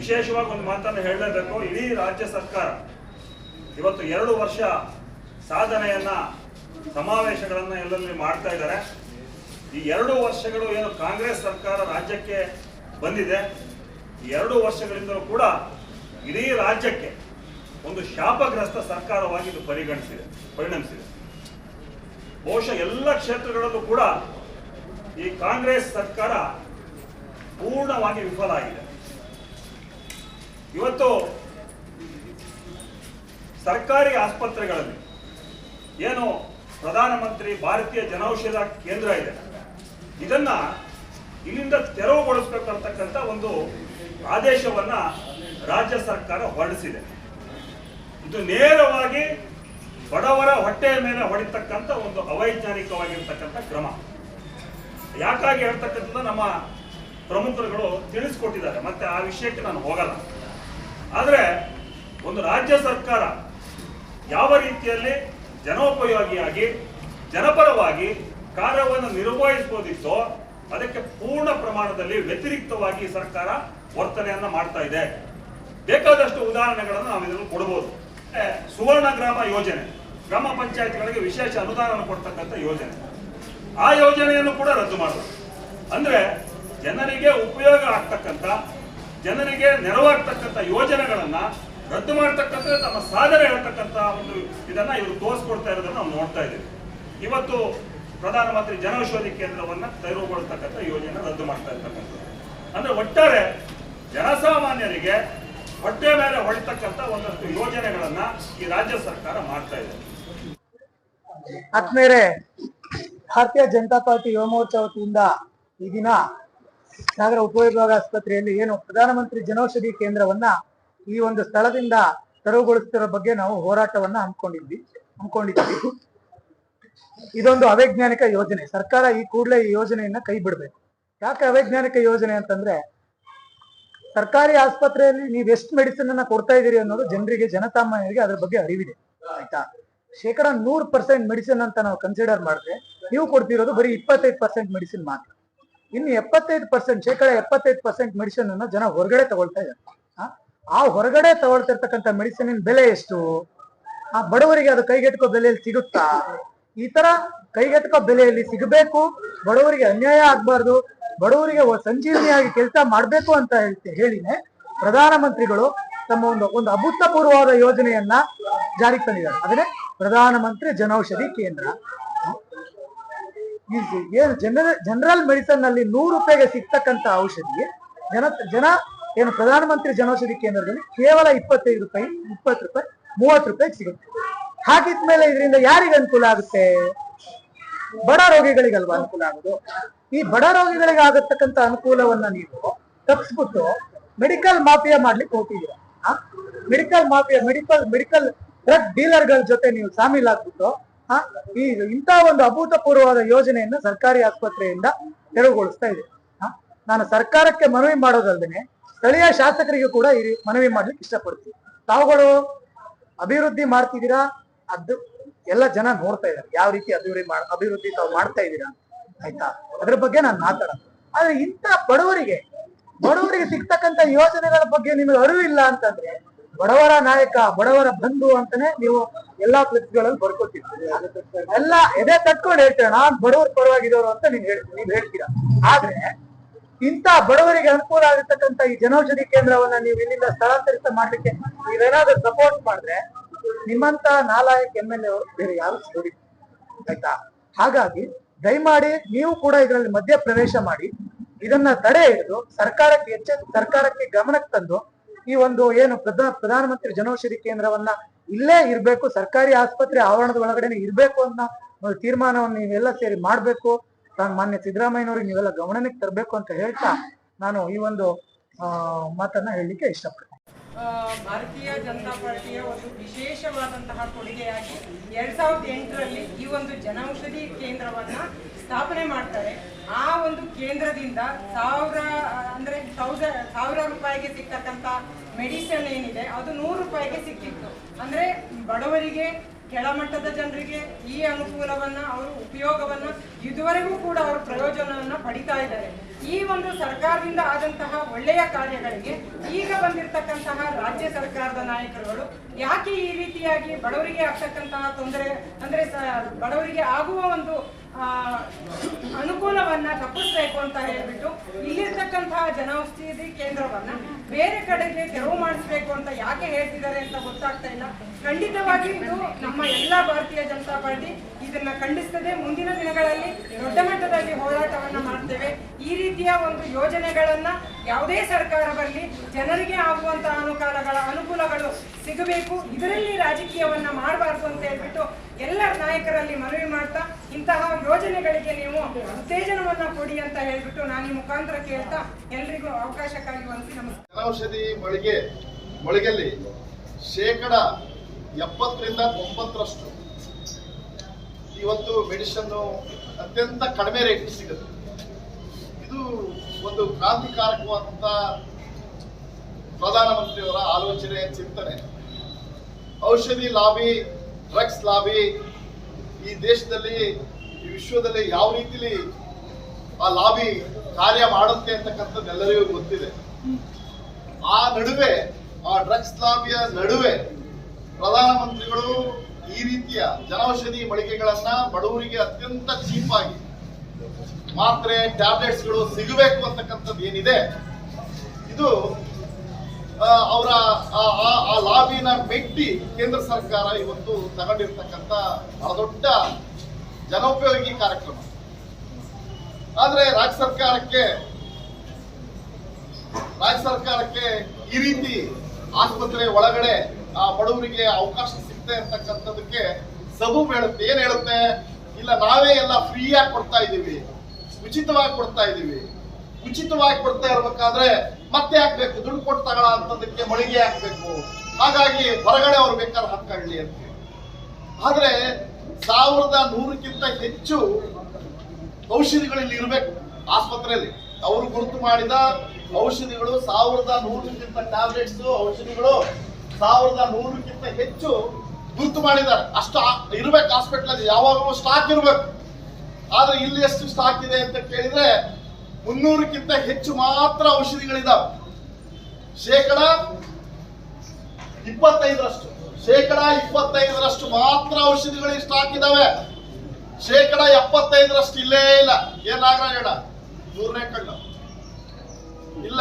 ವಿಶೇಷವಾಗಿ ಒಂದು ಮಾತನ್ನು ಹೇಳಲೇಬೇಕು. ಇಡೀ ರಾಜ್ಯ ಸರ್ಕಾರ ಇವತ್ತು ಎರಡು ವರ್ಷ ಸಾಧನೆಯನ್ನ, ಸಮಾವೇಶಗಳನ್ನ ಎಲ್ಲೆಲ್ಲಿ ಮಾಡ್ತಾ ಇದ್ದಾರೆ. ಈ ಎರಡು ವರ್ಷಗಳು ಏನು ಕಾಂಗ್ರೆಸ್ ಸರ್ಕಾರ ರಾಜ್ಯಕ್ಕೆ ಬಂದಿದೆ. ಈ ಎರಡು ವರ್ಷಗಳಿಂದಲೂ ಕೂಡ ಇಡೀ ರಾಜ್ಯಕ್ಕೆ ಒಂದು ಶಾಪಗ್ರಸ್ತ ಸರ್ಕಾರವಾಗಿ ಇದು ಪರಿಗಣಿಸಿದೆ, ಪರಿಣಮಿಸಿದೆ. ಬಹುಶಃ ಎಲ್ಲ ಕ್ಷೇತ್ರಗಳಲ್ಲೂ ಕೂಡ ಈ ಕಾಂಗ್ರೆಸ್ ಸರ್ಕಾರ ಪೂರ್ಣವಾಗಿ ವಿಫಲ ಆಗಿದೆ. ಇವತ್ತು ಸರ್ಕಾರಿ ಆಸ್ಪತ್ರೆಗಳಲ್ಲಿ ಏನು ಪ್ರಧಾನಮಂತ್ರಿ ಭಾರತೀಯ ಜನೌಷಧ ಕೇಂದ್ರ ಇದೆ. ಇದನ್ನ ಇಲ್ಲಿಂದ ತೆರವುಗೊಳಿಸಬೇಕಂತಕ್ಕಂಥ ಒಂದು ಆದೇಶವನ್ನ ರಾಜ್ಯ ಸರ್ಕಾರ ಹೊರಡಿಸಿದೆ. ಇದು ನೇರವಾಗಿ ಬಡವರ ಹೊಟ್ಟೆಯ ಮೇಲೆ ಹೊಡಿತಕ್ಕಂಥ ಒಂದು ಅವೈಜ್ಞಾನಿಕವಾಗಿರ್ತಕ್ಕಂಥ ಕ್ರಮ. ಯಾಕಾಗಿ ಹೇಳ್ತಕ್ಕಂಥದ್ದು ನಮ್ಮ ಪ್ರಮುಖರುಗಳು ತಿಳಿಸ್ಕೊಟ್ಟಿದ್ದಾರೆ. ಮತ್ತೆ ಆ ವಿಷಯಕ್ಕೆ ನಾನು ಹೋಗಲ್ಲ. ಆದರೆ ಒಂದು ರಾಜ್ಯ ಸರ್ಕಾರ ಯಾವ ರೀತಿಯಲ್ಲಿ ಜನೋಪಯೋಗಿಯಾಗಿ ಜನಪರವಾಗಿ ಕಾರ್ಯವನ್ನು ನಿರ್ವಹಿಸಬಹುದಿತ್ತೋ ಅದಕ್ಕೆ ಪೂರ್ಣ ಪ್ರಮಾಣದಲ್ಲಿ ವ್ಯತಿರಿಕ್ತವಾಗಿ ಸರ್ಕಾರ ವರ್ತನೆಯನ್ನ ಮಾಡ್ತಾ ಇದೆ. ಬೇಕಾದಷ್ಟು ಉದಾಹರಣೆಗಳನ್ನು ನಾವು ಇದನ್ನು ಕೊಡಬಹುದು ಸುವರ್ಣ ಗ್ರಾಮ ಯೋಜನೆ. ಗ್ರಾಮ ಪಂಚಾಯತ್ಗಳಿಗೆ ವಿಶೇಷ ಅನುದಾನವನ್ನು ಕೊಡ್ತಕ್ಕಂಥ ಯೋಜನೆ. ಆ ಯೋಜನೆಯನ್ನು ಕೂಡ ರದ್ದು ಮಾಡಬೇಕು ಅಂದ್ರೆ ಜನರಿಗೆ ಉಪಯೋಗ ಆಗ್ತಕ್ಕಂಥ ಜನರಿಗೆ ನೆರವಾಗ್ತಕ್ಕಂಥ ಯೋಜನೆಗಳನ್ನ ರದ್ದು ಮಾಡ್ತಕ್ಕಂಥ ತಮ್ಮ ಸಾಧನೆ ಹೇಳ್ತಕ್ಕಂಥ ಒಂದು ಇದನ್ನ ಇವರು ತೋರಿಸ್ಕೊಡ್ತಾ ಇರೋದನ್ನ ನಾವು ನೋಡ್ತಾ ಇದ್ದೀವಿ. ಇವತ್ತು ಪ್ರಧಾನಮಂತ್ರಿ ಜನೌಷಧಿ ಕೇಂದ್ರವನ್ನ ತೆರವುಗೊಳ್ತಕ್ಕಂಥ ಯೋಜನೆ ರದ್ದು ಮಾಡ್ತಾ ಇರ್ತಕ್ಕಂಥ ಅಂದ್ರೆ ಒಟ್ಟಾರೆ ಜನಸಾಮಾನ್ಯರಿಗೆ ಹೊಟ್ಟೆ ಮೇಲೆ ಹೊಳಿತಕ್ಕಂಥ ಒಂದಷ್ಟು ಯೋಜನೆಗಳನ್ನ ಈ ರಾಜ್ಯ ಸರ್ಕಾರ ಮಾಡ್ತಾ ಇದೆ. ಆತ್ಮೇರೆ ಭಾರತೀಯ ಜನತಾ ಪಾರ್ಟಿ ಯುವ ಮೋರ್ಚಾ ಈ ದಿನ ಸಾಗರ ಉಪವಿಭಾಗ ಆಸ್ಪತ್ರೆಯಲ್ಲಿ ಏನು ಪ್ರಧಾನಮಂತ್ರಿ ಜನೌಷಧಿ ಕೇಂದ್ರವನ್ನ ಈ ಒಂದು ಸ್ಥಳದಿಂದ ತೆರವುಗೊಳಿಸ್ತಿರೋ ಬಗ್ಗೆ ನಾವು ಹೋರಾಟವನ್ನ ಹಮ್ಮಿಕೊಂಡಿದ್ವಿ ಹಮ್ಮಿಕೊಂಡಿದ್ವಿ ಇದೊಂದು ಅವೈಜ್ಞಾನಿಕ ಯೋಜನೆ. ಸರ್ಕಾರ ಈ ಕೂಡಲೇ ಈ ಯೋಜನೆಯನ್ನ ಕೈ ಬಿಡಬೇಕು. ಯಾಕೆ ಅವೈಜ್ಞಾನಿಕ ಯೋಜನೆ ಅಂತಂದ್ರೆ, ಸರ್ಕಾರಿ ಆಸ್ಪತ್ರೆಯಲ್ಲಿ ನೀವು ಎಷ್ಟು ಮೆಡಿಸಿನ್ ಅನ್ನ ಕೊಡ್ತಾ ಇದೀರಿ ಅನ್ನೋದು ಜನರಿಗೆ, ಜನಸಾಮಾನ್ಯರಿಗೆ ಅದ್ರ ಬಗ್ಗೆ ಅರಿವಿದೆ, ಆಯ್ತಾ? ಶೇಕಡ ನೂರ್ ಪರ್ಸೆಂಟ್ ಮೆಡಿಸಿನ್ ಅಂತ ನಾವು ಕನ್ಸಿಡರ್ ಮಾಡಿದ್ರೆ, ನೀವು ಕೊಡ್ತಿರೋದು ಬರೀ ಇಪ್ಪತ್ತೈದು ಪರ್ಸೆಂಟ್ ಮೆಡಿಸಿನ್ ಮಾತ್ರ. ಇನ್ನು ಎಪ್ಪತ್ತೈದು ಪರ್ಸೆಂಟ್ ಶೇಕಡ ಎಪ್ಪತ್ತೈದು ಪರ್ಸೆಂಟ್ ಮೆಡಿಸಿನ್ ಅನ್ನ ಜನ ಹೊರಗಡೆ ತಗೊಳ್ತಾ ಇದ್ದಾರೆ. ಆ? ಹೊರಗಡೆ ತಗೊಳ್ತಿರ್ತಕ್ಕಂಥ ಮೆಡಿಸಿನ್ ಬೆಲೆ ಎಷ್ಟು? ಆ ಬಡವರಿಗೆ ಅದು ಕೈಗೆಟಕೋ ಬೆಲೆಯಲ್ಲಿ ಸಿಗುತ್ತಾ? ಈ ತರ ಕೈಗೆಟಕೋ ಬೆಲೆಯಲ್ಲಿ ಸಿಗಬೇಕು, ಬಡವರಿಗೆ ಅನ್ಯಾಯ ಆಗ್ಬಾರ್ದು, ಬಡವರಿಗೆ ಸಂಜೀವಿನಿಯಾಗಿ ಕೆಲಸ ಮಾಡಬೇಕು ಅಂತ ಹೇಳ್ತಿ ಹೇಳಿನೇ ಪ್ರಧಾನಮಂತ್ರಿಗಳು ತಮ್ಮ ಒಂದು ಒಂದು ಅಭೂತಪೂರ್ವವಾದ ಯೋಜನೆಯನ್ನ ಜಾರಿಗೆ ತಂದಿದ್ದಾರೆ. ಅದನ್ನೇ ಪ್ರಧಾನಮಂತ್ರಿ ಜನೌಷಧಿ ಕೇಂದ್ರ. ಏನು ಜನರಲ್ ಜನರಲ್ ಮೆಡಿಸನ್ನಲ್ಲಿ ನೂರು ರೂಪಾಯಿಗೆ ಸಿಗ್ತಕ್ಕಂಥ ಔಷಧಿ, ಜನ ಜನ ಏನು ಪ್ರಧಾನಮಂತ್ರಿ ಜನೌಷಧಿ ಕೇಂದ್ರದಲ್ಲಿ ಕೇವಲ ಇಪ್ಪತ್ತೈದು ರೂಪಾಯಿ, ಇಪ್ಪತ್ತು ರೂಪಾಯಿ, ಮೂವತ್ತು ರೂಪಾಯಿ ಸಿಗುತ್ತೆ. ಹಾಗಿದ್ಮೇಲೆ ಇದರಿಂದ ಯಾರಿಗೆ ಅನುಕೂಲ ಆಗುತ್ತೆ? ಬಡ ರೋಗಿಗಳಿಗಲ್ವಾ ಅನುಕೂಲ ಆಗೋದು? ಈ ಬಡ ರೋಗಿಗಳಿಗೆ ಆಗತಕ್ಕಂತ ಅನುಕೂಲವನ್ನ ನೀವು ತಪ್ಪಿಸ್ಬಿಟ್ಟು ಮೆಡಿಕಲ್ ಮಾಫಿಯಾ ಮಾಡ್ಲಿಕ್ಕೆ ಹೋಗ್ತಿದ್ದೀರಾ medical mafia medical medical drug ಡೀಲರ್ಗಳ ಜೊತೆ ನೀವು ಸಾಮೀಲಾಗ್ಬಿಟ್ಟು ಈ ಇಂತಹ ಒಂದು ಅಭೂತಪೂರ್ವವಾದ ಯೋಜನೆಯನ್ನ ಸರ್ಕಾರಿ ಆಸ್ಪತ್ರೆಯಿಂದ ತೆರವುಗೊಳಿಸ್ತಾ ಇದೆ. ನಾನು ಸರ್ಕಾರಕ್ಕೆ ಮನವಿ ಮಾಡೋದಲ್ದೇನೆ ಸ್ಥಳೀಯ ಶಾಸಕರಿಗೆ ಕೂಡ ಈ ಮನವಿ ಮಾಡ್ಲಿಕ್ಕೆ ಇಷ್ಟಪಡ್ತೀನಿ. ತಾವುಗಳು ಅಭಿವೃದ್ಧಿ ಮಾಡ್ತಿದ್ದೀರಾ? ಅದು ಎಲ್ಲ ಜನ ನೋಡ್ತಾ ಇದ್ದಾರೆ. ಯಾವ ರೀತಿ ಅಭಿವೃದ್ಧಿ ಅಭಿವೃದ್ಧಿ ತಾವು ಮಾಡ್ತಾ ಇದ್ದೀರಾ. ಆಯ್ತಾ? ಅದ್ರ ಬಗ್ಗೆ ನಾನು ಮಾತಾಡೋದು. ಆದ್ರೆ ಇಂಥ ಬಡವರಿಗೆ ಬಡವರಿಗೆ ಸಿಗ್ತಕ್ಕಂತ ಯೋಜನೆಗಳ ಬಗ್ಗೆ ನಿಮಗೆ ಅರಿವಿಲ್ಲ ಅಂತಂದ್ರೆ ಬಡವರ ನಾಯಕ, ಬಡವರ ಬಂಧು ಅಂತಾನೆ ನೀವು ಎಲ್ಲಾ ಗಳಲ್ಲಿ ಬರ್ಕೋತೀರಿ ಎಲ್ಲ ಎದೆ ತಟ್ಕೊಂಡು ಹೇಳ್ತೇವೆ ನಾನ್ ಬಡವರ ಪರವಾಗಿರೋರು ಅಂತ ನೀವ್ ಹೇಳ್ತೀನಿ ನೀವ್ ಹೇಳ್ತೀರಾ? ಆದ್ರೆ ಇಂತ ಬಡವರಿಗೆ ಅನುಕೂಲ ಆಗಿರ್ತಕ್ಕಂಥ ಈ ಜನೌಷಧಿ ಕೇಂದ್ರವನ್ನ ನೀವು ಇಲ್ಲಿಂದ ಸ್ಥಳಾಂತರಿತ ಮಾಡ್ಲಿಕ್ಕೆ ನೀವೇನಾದ್ರೂ ಸಪೋರ್ಟ್ ಮಾಡಿದ್ರೆ ನಿಮ್ಮಂತ ನಾಲಾಯಕ್ ಎಂ ಎಲ್ ಎ ಅವರು ಬೇರೆ ಯಾರು ಸಿಗೋದಿಲ್ಲ. ಆಯ್ತಾ? ಹಾಗಾಗಿ ದಯಮಾಡಿ ನೀವು ಕೂಡ ಇದರಲ್ಲಿ ಮಧ್ಯ ಪ್ರವೇಶ ಮಾಡಿ, ಇದನ್ನ ತಡೆ ಹಿಡಿದು ಸರ್ಕಾರಕ್ಕೆ ಎಚ್ಚೆತ್ತು ಸರ್ಕಾರಕ್ಕೆ ಗಮನಕ್ಕೆ ತಂದು ಈ ಒಂದು ಏನು ಪ್ರಧಾನ, ಪ್ರಧಾನಮಂತ್ರಿ ಜನೌಷಧಿ ಕೇಂದ್ರವನ್ನ ಇಲ್ಲೇ ಇರಬೇಕು, ಸರ್ಕಾರಿ ಆಸ್ಪತ್ರೆ ಆವರಣದ ಒಳಗಡೆನೆ ಇರಬೇಕು ಅನ್ನೋ ತೀರ್ಮಾನವನ್ನು ನೀವೆಲ್ಲ ಸೇರಿ ಮಾಡಬೇಕು. ನಾನು ಮಾನ್ಯ ಸಿದ್ದರಾಮಯ್ಯನವ್ರಿಗೆ ನೀವೆಲ್ಲ ಗಮನಕ್ಕೆ ತರಬೇಕು ಅಂತ ಹೇಳ್ತಾ ನಾನು ಈ ಒಂದು ಮಾತನ್ನ ಹೇಳಲಿಕ್ಕೆ ಇಷ್ಟಪಡ್ತೀನಿ. ಭಾರತೀಯ ಜನತಾ ಪಾರ್ಟಿಯ ಒಂದು ವಿಶೇಷವಾದಂತಹ ಕೊಡುಗೆಯಾಗಿ ಎರಡ್ ಸಾವಿರದ ಎಂಟರಲ್ಲಿ ಈ ಒಂದು ಜನೌಷಧಿ ಕೇಂದ್ರವನ್ನ ಸ್ಥಾಪನೆ ಮಾಡ್ತಾರೆ. ಆ ಒಂದು ಕೇಂದ್ರದಿಂದ ಸಾವಿರ, ಅಂದ್ರೆ ಸಾವಿರ ರೂಪಾಯಿಗೆ ಸಿಕ್ತಕ್ಕಂತ ಮೆಡಿಸಿನ್ ಏನಿದೆ, ಅದು ನೂರು ರೂಪಾಯಿಗೆ ಸಿಕ್ಕಿತ್ತು. ಅಂದ್ರೆ ಬಡವರಿಗೆ, ಕೆಳಮಟ್ಟದ ಜನರಿಗೆ ಈ ಅನುಕೂಲವನ್ನ, ಅವರು ಉಪಯೋಗವನ್ನ ಇದುವರೆಗೂ ಕೂಡ ಅವರು ಪ್ರಯೋಜನವನ್ನ ಪಡಿತಾ ಇದ್ದಾರೆ. ಈ ಒಂದು ಸರ್ಕಾರದಿಂದ ಆದಂತಹ ಒಳ್ಳೆಯ ಕಾರ್ಯಗಳಿಗೆ ಈಗ ಬಂದಿರತಕ್ಕಂತಹ ರಾಜ್ಯ ಸರ್ಕಾರದ ನಾಯಕರುಗಳು ಯಾಕೆ ಈ ರೀತಿಯಾಗಿ ಬಡವರಿಗೆ ಆಗ್ತಕ್ಕಂತಹ ತೊಂದರೆ, ಅಂದ್ರೆ ಬಡವರಿಗೆ ಆಗುವ ಒಂದು ಅನುಕೂಲವನ್ನ ತಪ್ಪಿಸ್ಬೇಕು ಅಂತ ಹೇಳ್ಬಿಟ್ಟು ಇಲ್ಲಿರ್ತಕ್ಕಂತಹ ಜನೌಷಧಿ ಕೇಂದ್ರವನ್ನ ಬೇರೆ ಕಡೆಗೆ ತೆರವು ಮಾಡಿಸ್ಬೇಕು ಅಂತ ಯಾಕೆ ಹೇಳ್ತಿದ್ದಾರೆ ಅಂತ ಗೊತ್ತಾಗ್ತಾ ಇಲ್ಲ. ಖಂಡಿತವಾಗಿ ಇದು ನಮ್ಮ ಎಲ್ಲ ಭಾರತೀಯ ಜನತಾ ಪಾರ್ಟಿ ಇದನ್ನ ಖಂಡಿಸ್ತದೆ. ಮುಂದಿನ ದಿನಗಳಲ್ಲಿ ದೊಡ್ಡ ಮಟ್ಟದಲ್ಲಿ ಹೋರಾಟವನ್ನ ಮಾಡ್ತೇವೆ. ಈ ರೀತಿಯ ಒಂದು ಯೋಜನೆಗಳನ್ನ ಯಾವುದೇ ಸರ್ಕಾರ ಬರಲಿ, ಜನರಿಗೆ ಆಗುವಂತಹ ಅನುಕೂಲಗಳ ಅನುಕೂಲಗಳು ಸಿಗಬೇಕು. ಇದರಲ್ಲಿ ರಾಜಕೀಯವನ್ನ ಮಾಡಬಾರ್ದು ಅಂತ ಹೇಳ್ಬಿಟ್ಟು ಎಲ್ಲ ನಾಯಕರಲ್ಲಿ ಮನವಿ ಮಾಡ್ತಾ ಇಂತಹ ಯೋಜನೆಗಳಿಗೆ ನೀವು ಉತ್ತೇಜನವನ್ನ ಕೊಡಿ ಅಂತ ಹೇಳ್ಬಿಟ್ಟು ನಾನು ಈ ಮುಖಾಂತರ ಕೇಳ್ತಾ ಎಲ್ರಿಗೂ ಅವಕಾಶಕ್ಕಾಗಿ ವಂದಿಸಿ ನಮಸ್ಕಾರ. ಜನೌಷಧಿ ಮಳಿಗೆ, ಮಳಿಗೆಯಲ್ಲಿ ಶೇಕಡ ಎಪ್ಪತ್ತರಿಂದ ತೊಂಬತ್ತರಷ್ಟು ಇವತ್ತು ಮೆಡಿಸನ್ ಅತ್ಯಂತ ಕಡಿಮೆ ರೇಟ್ ಸಿಗುತ್ತೆ. ಇದು ಒಂದು ಕ್ರಾಂತಿಕಾರಕವಾದಂತ ಪ್ರಧಾನಮಂತ್ರಿಯವರ ಆಲೋಚನೆ, ಚಿಂತನೆ. ಔಷಧಿ ಲಾಬಿ, ಡ್ರಗ್ಸ್ ಲಾಬಿ ಈ ದೇಶದಲ್ಲಿ, ಈ ವಿಶ್ವದಲ್ಲಿ ಯಾವ ರೀತಿಲಿ ಆ ಲಾಬಿ ಕಾರ್ಯ ಮಾಡುತ್ತೆ ಅಂತಕ್ಕಂಥದ್ದು ಎಲ್ಲರಿಗೂ ಗೊತ್ತಿದೆ. ಆ ನಡುವೆ, ಆ ಡ್ರಗ್ಸ್ ಲಾಬಿಯ ನಡುವೆ ಪ್ರಧಾನಮಂತ್ರಿಗಳು ಈ ರೀತಿಯ ಜನೌಷಧಿ ಮಳಿಗೆಗಳನ್ನ ಬಡವರಿಗೆ ಅತ್ಯಂತ ಚೀಪ್ ಆಗಿ ಮಾತ್ರೆ, ಟ್ಯಾಬ್ಲೆಟ್ಸ್ಗಳು ಸಿಗಬೇಕು ಅಂತಕ್ಕಂಥದ್ದು ಏನಿದೆ, ಇದು ಅವರ ಆ ಲಾಬಿನ ಮೆಟ್ಟಿ ಕೇಂದ್ರ ಸರ್ಕಾರ ಇವತ್ತು ತಗೊಂಡಿರ್ತಕ್ಕಂಥ ಬಹಳ ದೊಡ್ಡ ಜನೋಪಯೋಗಿ ಕಾರ್ಯಕ್ರಮ. ಆದ್ರೆ ರಾಜ್ಯ ಸರ್ಕಾರಕ್ಕೆ ರಾಜ್ಯ ಸರ್ಕಾರಕ್ಕೆ ಈ ರೀತಿ ಆಸ್ಪತ್ರೆ ಒಳಗಡೆ ಆ ಬಡವರಿಗೆ ಅವಕಾಶ ಸಿಗ್ತಾ ಇರ್ತಕ್ಕಂಥದಕ್ಕೆ ಸಬೂಬ್ ಹೇಳುತ್ತೆ. ಏನ್ ಹೇಳುತ್ತೆ? ಇಲ್ಲ, ನಾವೇ ಎಲ್ಲ ಫ್ರೀಯಾಗಿ ಕೊಡ್ತಾ ಇದೀವಿ ಉಚಿತವಾಗಿ ಕೊಡ್ತಾ ಇದೀವಿ ಉಚಿತವಾಗಿ ಕೊಡ್ತಾ ಇರ್ಬೇಕಾದ್ರೆ ಮತ್ತೆ ಹಾಕ್ಬೇಕು, ದುಡ್ಡು ಕೊಟ್ಟು ತಗೊಳ ಅಂತದಕ್ಕೆ ಮಳಿಗೆ ಹಾಕ್ಬೇಕು. ಹಾಗಾಗಿ ಹೊರಗಡೆ ಅವ್ರು ಬೇಕಾದ್ರೆ ಹಾಕೊಳ್ಳಿ ಅಂತ ಆದ್ರೆ ಸಾವಿರದ ನೂರಕ್ಕಿಂತ ಹೆಚ್ಚು ಔಷಧಿಗಳು ಇಲ್ಲಿ ಇರಬೇಕು ಆಸ್ಪತ್ರೆಯಲ್ಲಿ. ಅವರು ಗುರುತು ಮಾಡಿದ ಔಷಧಿಗಳು ಸಾವಿರದ ನೂರಕ್ಕಿಂತ ಟ್ಯಾಬ್ಲೆಟ್ಸ್, ಔಷಧಿಗಳು ಸಾವಿರದ ನೂರಕ್ಕಿಂತ ಹೆಚ್ಚು ಗುರುತು ಮಾಡಿದ್ದಾರೆ. ಅಷ್ಟು ಇರ್ಬೇಕು ಹಾಸ್ಪಿಟಲ್ ಯಾವಾಗಲೂ ಸ್ಟಾಕ್ ಇರ್ಬೇಕು. ಆದ್ರೆ ಇಲ್ಲಿ ಎಷ್ಟು ಸ್ಟಾಕ್ ಇದೆ ಅಂತ ಕೇಳಿದ್ರೆ ಮುನ್ನೂರಕ್ಕಿಂತ ಹೆಚ್ಚು ಮಾತ್ರ ಔಷಧಿಗಳಿದಾವೆ. ಶೇಕಡ ಇಪ್ಪತ್ತೈದರಷ್ಟು ಶೇಕಡ ಇಪ್ಪತ್ತೈದರಷ್ಟು ಮಾತ್ರ ಔಷಧಿಗಳು ಸ್ಟಾಕ್ ಇದಾವೆ ಶೇಕಡ ಎಪ್ಪತ್ತೈದರಷ್ಟು ಇಲ್ಲೇ ಇಲ್ಲ. ಏನಾಗ ಹೇಳ ಮೂರನೇ ಕಣ್ಣು. ಇಲ್ಲ?